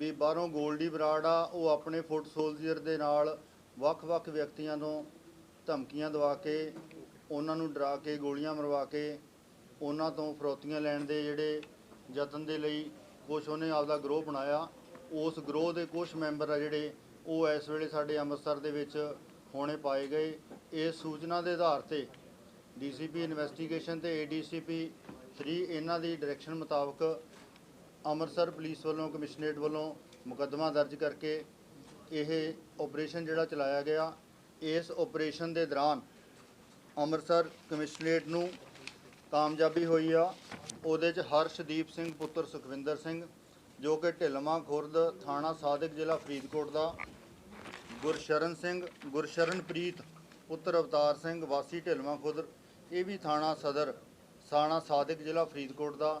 ਵੀ ਬਾਹਰੋਂ ਗੋਲਡੀ ਬਰਾੜ ਆ, ਉਹ ਆਪਣੇ ਫੁੱਟ ਸੋਲਜੀਅਰ ਦੇ ਨਾਲ ਵੱਖ-ਵੱਖ ਵਿਅਕਤੀਆਂ ਤੋਂ ਧਮਕੀਆਂ ਦਵਾ ਕੇ, ਉਹਨਾਂ ਨੂੰ ਡਰਾ ਕੇ, ਗੋਲੀਆਂ ਮਰਵਾ ਕੇ, ਉਹਨਾਂ ਤੋਂ ਫਰੋਤੀਆਂ ਲੈਣ ਦੇ ਜਿਹੜੇ ਯਤਨ ਦੇ ਲਈ ਕੁਛ ਉਹਨੇ ਆਪਦਾ ਗਰੋਹ ਬਣਾਇਆ। ਉਸ ਗਰੋਹ ਦੇ ਕੁਝ ਮੈਂਬਰ ਆ ਜਿਹੜੇ, ਉਹ ਇਸ ਵੇਲੇ ਸਾਡੇ ਅੰਮ੍ਰਿਤਸਰ ਦੇ ਵਿੱਚ ਹੋਣੇ ਪਾਏ ਗਏ। ਇਸ ਸੂਚਨਾ ਦੇ ਆਧਾਰ ਤੇ ਡੀਸੀਪੀ ਇਨਵੈਸਟੀਗੇਸ਼ਨ ਤੇ ਏਡੀਸੀਪੀ 3 ਇਹਨਾਂ ਦੀ ਡਾਇਰੈਕਸ਼ਨ ਮੁਤਾਬਕ ਅੰਮ੍ਰਿਤਸਰ ਪੁਲਿਸ ਵੱਲੋਂ, ਕਮਿਸ਼ਨਰੇਟ ਵੱਲੋਂ ਮੁਕੱਦਮਾ ਦਰਜ ਕਰਕੇ ਇਹ ਆਪਰੇਸ਼ਨ ਜਿਹੜਾ ਚਲਾਇਆ ਗਿਆ, ਇਸ ਆਪਰੇਸ਼ਨ ਦੇ ਦੌਰਾਨ ਅੰਮ੍ਰਿਤਸਰ ਕਮਿਸ਼ਨਰੇਟ ਨੂੰ ਕਾਮਯਾਬੀ ਹੋਈ ਆ। ਉਹਦੇ ਚ ਹਰਸ਼ਦੀਪ ਸਿੰਘ, ਪੁੱਤਰ ਸੁਖਵਿੰਦਰ ਸਿੰਘ, ਜੋ ਕਿ ਢਿਲਮਾ ਖੁਰਦ ਥਾਣਾ ਸਾਦਿਕ ਜ਼ਿਲ੍ਹਾ ਫਰੀਦਕੋਟ ਦਾ, ਗੁਰਸ਼ਰਨ ਸਿੰਘ, ਗੁਰਸ਼ਰਨਪ੍ਰੀਤ, ਪੁੱਤਰ ਅਵਤਾਰ ਸਿੰਘ, ਵਾਸੀ ਢਿਲਮਾ ਖੁਰਦ, ਇਹ ਵੀ ਥਾਣਾ ਸਦਰ ਥਾਣਾ ਸਾਦਿਕ ਜ਼ਿਲ੍ਹਾ ਫਰੀਦਕੋਟ ਦਾ।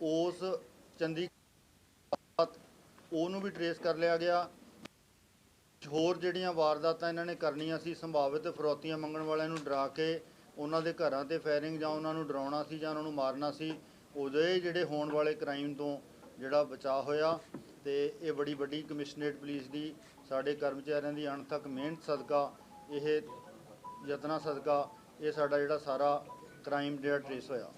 ਉਸ ਚੰਦੀ ਉਹਨੂੰ ਵੀ ਟਰੇਸ ਕਰ ਲਿਆ ਗਿਆ। ਹੋਰ ਜਿਹੜੀਆਂ ਵਾਰਦਾਤਾਂ ਇਹਨਾਂ ਨੇ ਕਰਨੀਆਂ ਸੀ, ਸੰਭਾਵਿਤ ਫਰੋਤੀਆਂ ਮੰਗਣ ਵਾਲਿਆਂ ਨੂੰ ਡਰਾ ਕੇ ਉਹਨਾਂ ਦੇ ਘਰਾਂ ਤੇ ਫਾਇਰਿੰਗ ਜਾਂ ਉਹਨਾਂ ਨੂੰ ਡਰਾਉਣਾ ਸੀ ਜਾਂ ਉਹਨਾਂ ਨੂੰ ਮਾਰਨਾ ਸੀ, ਉਹਦੇ ਜਿਹੜੇ ਹੋਣ ਵਾਲੇ ਕ੍ਰਾਈਮ ਤੋਂ ਜਿਹੜਾ ਬਚਾਅ ਹੋਇਆ ਤੇ ਇਹ ਬੜੀ ਵੱਡੀ ਕਮਿਸ਼ਨਰੇਟ ਪੁਲਿਸ ਦੀ, ਸਾਡੇ ਕਰਮਚਾਰੀਆਂ ਦੀ ਅਣਥੱਕ ਮਿਹਨਤ ਸਦਕਾ, ਇਹ ਯਤਨਾਂ ਸਦਕਾ, ਇਹ ਸਾਡਾ ਜਿਹੜਾ ਸਾਰਾ ਕ੍ਰਾਈਮ ਜਿਹੜਾ ਟਰੇਸ ਹੋਇਆ।